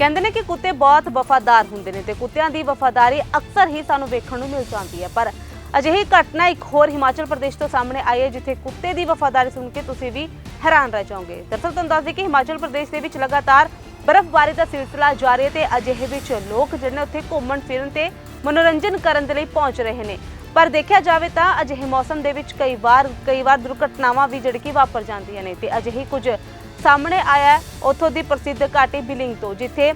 ਕਹਿੰਦੇ ਨੇ ਕਿ ਕੁੱਤੇ ਬਹੁਤ ਵਫਾਦਾਰ ਹੁੰਦੇ ਨੇ ਤੇ ਕੁੱਤਿਆਂ ਦੀ ਵਫਾਦਾਰੀ ਅਕਸਰ ਹੀ ਸਾਨੂੰ ਵੇਖਣ ਨੂੰ ਮਿਲ ਜਾਂਦੀ ਹੈ। ਪਰ ਅਜਿਹੀ ਘਟਨਾ ਇੱਕ ਹੋਰ ਹਿਮਾਚਲ ਪ੍ਰਦੇਸ਼ ਤੋਂ ਸਾਹਮਣੇ ਆਈ ਹੈ, ਜਿੱਥੇ ਕੁੱਤੇ ਦੀ ਵਫਾਦਾਰੀ ਸੁਣ ਕੇ ਤੁਸੀਂ ਵੀ ਹੈਰਾਨ ਰਹਿ ਜਾਓਗੇ। ਦਰਅਸਲ ਤੁਹਾਨੂੰ ਦੱਸ ਦਈਏ ਕਿ ਹਿਮਾਚਲ ਪ੍ਰਦੇਸ਼ ਦੇ ਵਿੱਚ ਲਗਾਤਾਰ ਬਰਫ਼ਬਾਰੀ ਦਾ ਸਿਲਸਿਲਾ ਜਾਰੀ ਹੈ ਤੇ ਅਜਿਹੇ ਵਿੱਚ ਲੋਕ ਜਿਹੜੇ ਨੇ ਉੱਥੇ ਘੁੰਮਣ ਫਿਰਨ ਤੇ ਮਨੋਰੰਜਨ ਕਰਨ ਦੇ ਲਈ ਪਹੁੰਚ ਰਹੇ ਨੇ। ਪਰ ਦੇਖਿਆ ਜਾਵੇ ਤਾਂ ਅਜਿਹੇ ਮੌਸਮ ਦੇ ਵਿੱਚ ਕਈ ਵਾਰ ਕਈ ਵਾਰ ਦੁਰਘਟਨਾਵਾਂ ਵੀ ਜਿਹੜੀ ਕਿ ਵਾਪਰ ਜਾਂਦੀਆਂ ਨੇ ਤੇ ਅਜਿਹੀ ਕੁਝ ਸਾਹਮਣੇ ਆਇਆ ਹੈ, ਉੱਥੋਂ ਦੀ ਪ੍ਰਸਿੱਧ ਘਾਟੀ ਬਿਲਿੰਗ ਤੋਂ, ਜਿੱਥੇ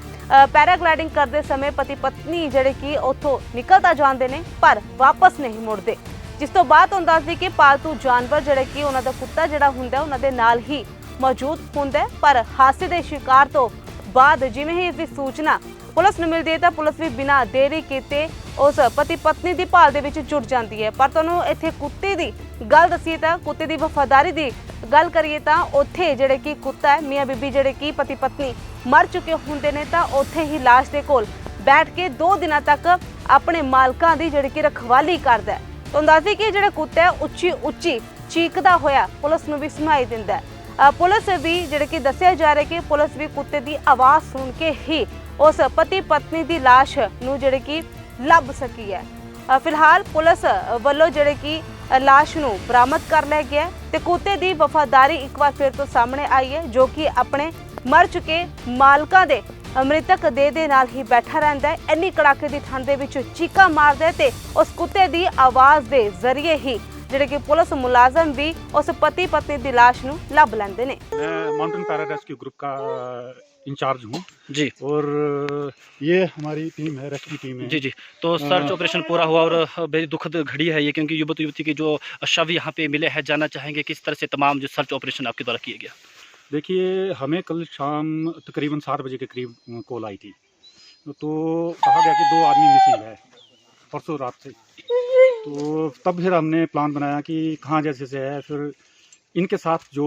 ਪੈਰਾਗਲਾਈਡਿੰਗ ਕਰਦੇ ਸਮੇਂ ਪਤੀ ਪਤਨੀ ਜਿਹੜੇ ਕਿ ਉੱਥੋਂ ਨਿਕਲ ਤਾਂ ਜਾਂਦੇ ਨੇ, ਪਰ ਵਾਪਸ ਨਹੀਂ ਮੁੜਦੇ। ਜਿਸ ਤੋਂ ਬਾਅਦ ਤੁਹਾਨੂੰ ਦੱਸਦੀ ਕਿ ਪਾਲਤੂ ਜਾਨਵਰ ਜਿਹੜੇ ਕਿ ਉਹਨਾਂ ਦਾ ਕੁੱਤਾ ਜਿਹੜਾ ਹੁੰਦਾ ਉਹਨਾਂ ਦੇ ਨਾਲ ਹੀ ਮੌਜੂਦ ਹੁੰਦਾ ਪਰ ਹਾਦਸੇ ਦੇ ਸ਼ਿਕਾਰ ਤੋਂ ਬਾਅਦ ਜਿਵੇਂ ਹੀ ਇਸ ਦੀ ਸੂਚਨਾ ਪੁਲਿਸ ਨੂੰ ਮਿਲਦੀ ਹੈ, ਤਾਂ ਪੁਲਿਸ ਵੀ ਬਿਨਾਂ ਦੇਰੀ ਕੀਤੇ ਉਸ ਪਤੀ ਪਤਨੀ ਦੀ ਭਾਲ ਦੇ ਵਿੱਚ ਜੁੜ ਜਾਂਦੀ ਹੈ। ਪਰ ਤੁਹਾਨੂੰ ਇੱਥੇ ਕੁੱਤੇ ਦੀ ਗੱਲ ਦਸੀਏ ਤਾਂ ਕੁੱਤੇ ਦੀ ਵਫਾਦਾਰੀ ਦੀ ਗੱਲ ਕਰੀਏ ਤਾਂ ਉੱਥੇ ਜਿਹੜੇ ਕਿ ਕੁੱਤਾ ਹੈ, ਮੀਆਂ ਬੀਬੀ ਜਿਹੜੇ ਕਿ ਪਤੀ ਪਤਨੀ ਮਰ ਚੁੱਕੇ ਹੁੰਦੇ ਨੇ ਤਾਂ ਉੱਥੇ ਹੀ ਲਾਸ਼ ਦੇ ਕੋਲ ਬੈਠ ਕੇ 2 ਦਿਨਾਂ ਤੱਕ ਆਪਣੇ ਮਾਲਕਾਂ ਦੀ ਜਿਹੜੀ ਕਿ ਰਖਵਾਲੀ ਕਰਦਾ ਹੈ। ਤੁਹਾਨੂੰ ਦੱਸਦੀ ਕਿ ਜਿਹੜਾ ਕੁੱਤਾ ਹੈ, ਉੱਚੀ ਉੱਚੀ ਚੀਕਦਾ ਹੋਇਆ ਪੁਲਿਸ ਨੂੰ ਵੀ ਸੁਣਾਈ ਦਿੰਦਾ ਹੈ। ਪੁਲਿਸ ਵੀ ਜਿਹੜੇ ਕਿ ਦੱਸਿਆ ਜਾ ਰਿਹਾ ਕਿ ਪੁਲਿਸ ਵੀ ਕੁੱਤੇ ਦੀ ਆਵਾਜ਼ ਸੁਣ ਕੇ ਹੀ ਉਸ ਪਤੀ ਪਤਨੀ ਦੀ ਲਾਸ਼ ਨੂੰ ਜਿਹੜੇ ਕਿ ਲੱਭ ਸਕੀ ਹੈ। ਫਿਲਹਾਲ ਪੁਲਿਸ ਵੱਲੋਂ ਜਿਹੜੇ ਕਿ ਲਾਸ਼ ਨੂੰ ਬਰਾਮਦ ਕਰ ਲਿਆ ਗਿਆ ਤੇ ਕੁੱਤੇ ਦੀ ਵਫਾਦਾਰੀ ਇੱਕ ਵਾਰ ਫਿਰ ਤੋਂ ਸਾਹਮਣੇ ਆਈ ਹੈ, ਜੋ ਕਿ ਆਪਣੇ ਮਰ ਚੁੱਕੇ ਮਾਲਕਾਂ ਦੇ ਮ੍ਰਿਤਕ ਦੇ ਦੇ ਨਾਲ ਹੀ ਬੈਠਾ ਰਹਿੰਦਾ ਹੈ। ਇੰਨੀ ਕੜਾਕੇ ਦੀ ਠੰਡ ਦੇ ਵਿੱਚ ਚੀਕਾ ਮਾਰਦਾ ਤੇ ਉਸ ਕੁੱਤੇ ਦੀ ਆਵਾਜ਼ ਦੇ ਜ਼ਰੀਏ ਹੀ ਜਿਹੜੇ ਕਿ ਪੁਲਿਸ ਮੁਲਾਜ਼ਮ ਵੀ ਉਸ ਪਤੀ ਪਤਨੀ ਦੀ ਲਾਸ਼ ਨੂੰ ਲੱਭ ਲੈਂਦੇ ਨੇ। ਮਾਊਂਟਨ ਪੈਰਾ ਰੈਸਕਿਊ ਗਰੁੱਪ ਦਾ इंचार्ज हूँ। जी। और ये हमारी टीम है रेस्क्यू टीम है। जी जी। तो सर्च ऑपरेशन पूरा हुआ और बड़ी दुखद घड़ी है ये क्योंकि युवक युवती के जो शव यहाँ पे मिले हैं जानना चाहेंगे किस तरह से तमाम जो सर्च ऑपरेशन आपके द्वारा किया गया देखिए हमें कल शाम तकरीबन सात बजे के करीब कॉल आई थी। तो कहा गया कि दो आदमी मिसिंग है परसों रात से। तो तब फिर हमने प्लान बनाया कि कहाँ जैसे से है फिर इनके साथ जो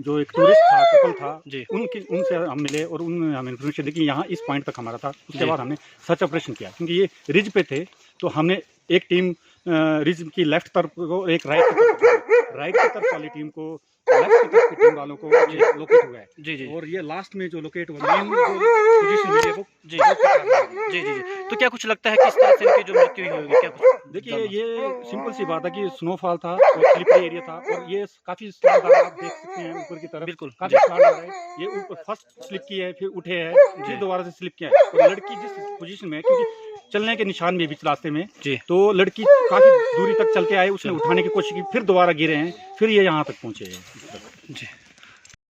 जो एक टूरिस्ट था कपल था जी। उनके उनसे हम मिले और उन्होंने हमें इन्फॉर्मेशन दी कि यहाँ इस पॉइंट तक हमारा था। उसके बाद हमने सर्च ऑपरेशन किया क्योंकि ये रिज पे थे तो हमने एक टीम अ, रिज की लेफ़्ट तरफ़ को एक राइट की तरफ़ राइट की तरफ़ वाली टीम को लेफ़्ट की तरफ़ की टीम वालों को लोकेट हुआ है। जी जी और ये लास्ट में जो लोकेट हुआ मेन पोजीशन वो जी रहा। जी जी जी तो क्या कुछ लगता है किस तरह से इनकी जो मृत्यु हुई होगी क्या कुछ देखिए ये सिंपल सी बात है कि स्नोफॉल था और स्लिपरी एरिया था और ये काफ़ी स्टार आप देख सकते हैं ऊपर की तरफ़। बिल्कुल काफ़ी जी। स्टार है। ये ऊपर फ़र्स्ट स्लिप की है फिर उठे है फिर दोबारा से स्लिप किया है। और लड़की जिस पोजीशन में है क्योंकि चलने के निशान में बीच रास्ते में? जी। तो लड़की काफ़ी दूरी तक चल के आए उसने उठाने की कोशिश की फिर दोबारा गिरे हैं फिर ये यहाँ तक पहुँचे। हैं जी।